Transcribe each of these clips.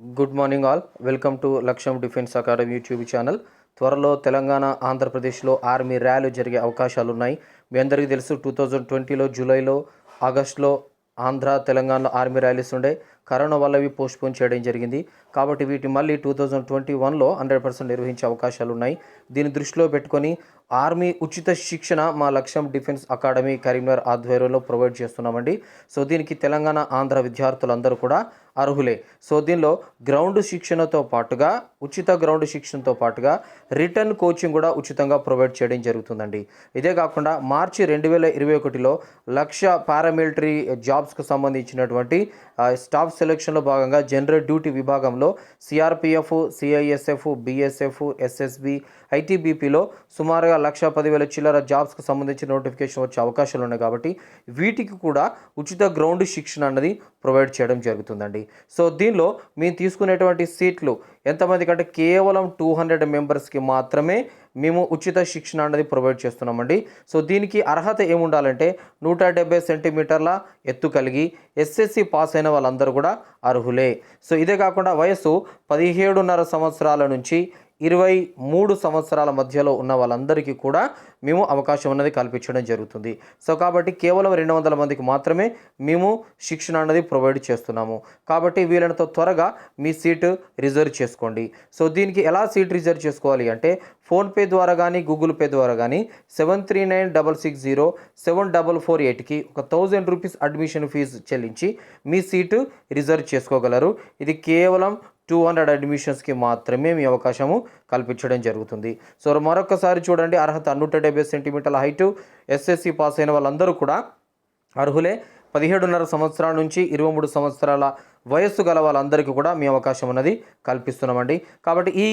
Good morning all. Welcome to Lakshyam defence academy YouTube channel. త్వరలో తెలంగాణ ఆంధ్రప్రదేశ్లో army rally జరిగే అవకాశాలు ఉన్నాయి మీ అందరికీ తెలుసు టూ థౌజండ్ ట్వంటీలో జూలైలో ఆగస్టులో ఆంధ్ర తెలంగాణలో ఆర్మీ ర్యాలీస్ ఉండే. కరోనా వల్ల ఇవి పోస్ట్పోన్ చేయడం జరిగింది. కాబట్టి వీటి మళ్ళీ టూ థౌజండ్ ట్వంటీ వన్లో హండ్రెడ్ పర్సెంట్ నిర్వహించే అవకాశాలు ఉన్నాయి. దీన్ని దృష్టిలో పెట్టుకొని ఆర్మీ ఉచిత శిక్షణ మా లక్ష్యం డిఫెన్స్ అకాడమీ కరీంనగర్ ఆధ్వర్యంలో ప్రొవైడ్ చేస్తున్నామండి. సో దీనికి తెలంగాణ ఆంధ్ర విద్యార్థులందరూ కూడా అర్హులే. సో దీనిలో గ్రౌండ్ శిక్షణతో పాటుగా ఉచిత గ్రౌండ్ శిక్షణతో పాటుగా రిటర్న్ కోచింగ్ కూడా ఉచితంగా ప్రొవైడ్ చేయడం జరుగుతుందండి. ఇదే కాకుండా మార్చి రెండు వేల ఇరవై ఒకటిలో లక్ష పారామిలిటరీ జాబ్స్కు సంబంధించినటువంటి స్టాఫ్స్ స్టాఫ్ సెలక్షన్లో భాగంగా జనరల్ డ్యూటీ విభాగంలో సిఆర్పిఎఫ్ సిఐఎస్ఎఫ్ బిఎస్ఎఫ్ ఎస్ఎస్బి ఐటీబీపీలో సుమారుగా లక్ష పదివేల చిల్లర జాబ్స్కు సంబంధించిన నోటిఫికేషన్ వచ్చే అవకాశాలు ఉన్నాయి కాబట్టి వీటికి కూడా ఉచిత గ్రౌండ్ శిక్షణ అన్నది ప్రొవైడ్ చేయడం జరుగుతుందండి. సో దీనిలో మేము తీసుకునేటువంటి సీట్లు ఎంతమంది కంటే కేవలం టూ హండ్రెడ్ మెంబర్స్కి మాత్రమే మేము ఉచిత శిక్షణ అనేది ప్రొవైడ్ చేస్తున్నామండి. సో దీనికి అర్హత ఏముండాలంటే నూట డెబ్బై సెంటీమీటర్ల ఎత్తు కలిగి ఎస్ఎస్సి పాస్ అయిన వాళ్ళందరూ కూడా అర్హులే. సో ఇదే కాకుండా వయసు పదిహేడున్నర సంవత్సరాల నుంచి ఇరవై మూడు సంవత్సరాల మధ్యలో ఉన్న వాళ్ళందరికీ కూడా మేము అవకాశం అనేది కల్పించడం జరుగుతుంది. సో కాబట్టి కేవలం రెండు వందల మందికి మాత్రమే మేము శిక్షణ అనేది ప్రొవైడ్ చేస్తున్నాము. కాబట్టి వీలైనంత త్వరగా మీ సీటు రిజర్వ్ చేసుకోండి. సో దీనికి ఎలా సీట్ రిజర్వ్ చేసుకోవాలి అంటే ఫోన్పే ద్వారా కానీ గూగుల్ పే ద్వారా కానీ seven three nine double six zero seven double four ఎయిట్కి ఒక థౌజండ్ రూపీస్ అడ్మిషన్ ఫీజు చెల్లించి మీ సీటు రిజర్వ్ చేసుకోగలరు. ఇది కేవలం టూ హండ్రెడ్ అడ్మిషన్స్కి మాత్రమే మీ అవకాశము కల్పించడం జరుగుతుంది. సో మరొకసారి చూడండి అర్హత నూట డెబ్బై సెంటీమీటర్ల హైటు ఎస్ఎస్సి పాస్ అయిన వాళ్ళందరూ కూడా అర్హులే. పదిహేడున్నర సంవత్సరాల నుంచి ఇరవై మూడు సంవత్సరాల వయస్సు గల వాళ్ళందరికీ కూడా మీ అవకాశం అనేది కల్పిస్తున్నామండి. కాబట్టి ఈ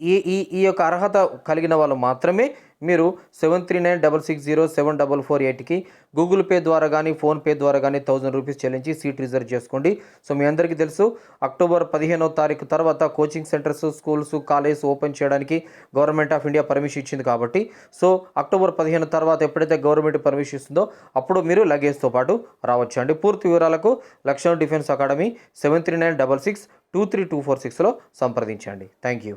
ఈ ఈ ఈ యొక్క అర్హత కలిగిన వాళ్ళు మాత్రమే మీరు seven three nine double six zero seven double four ఎయిట్కి గూగుల్ పే ద్వారా కానీ ఫోన్పే ద్వారా కానీ థౌజండ్ రూపీస్ చెల్లించి సీట్ రిజర్వ్ చేసుకోండి. సో మీ అందరికీ తెలుసు అక్టోబర్ పదిహేనో తారీఖు తర్వాత coaching centres schools college open చేయడానికి గవర్నమెంట్ ఆఫ్ ఇండియా పర్మిషన్ ఇచ్చింది కాబట్టి. సో అక్టోబర్ పదిహేను తర్వాత ఎప్పుడైతే గవర్నమెంట్ పర్మిషన్ ఇస్తుందో అప్పుడు మీరు లగేజ్తో పాటు రావచ్చు అండి పూర్తి వివరాలకు Lakshman defence academy seven three nine double six two three two four సిక్స్లో సంప్రదించండి. Thank you.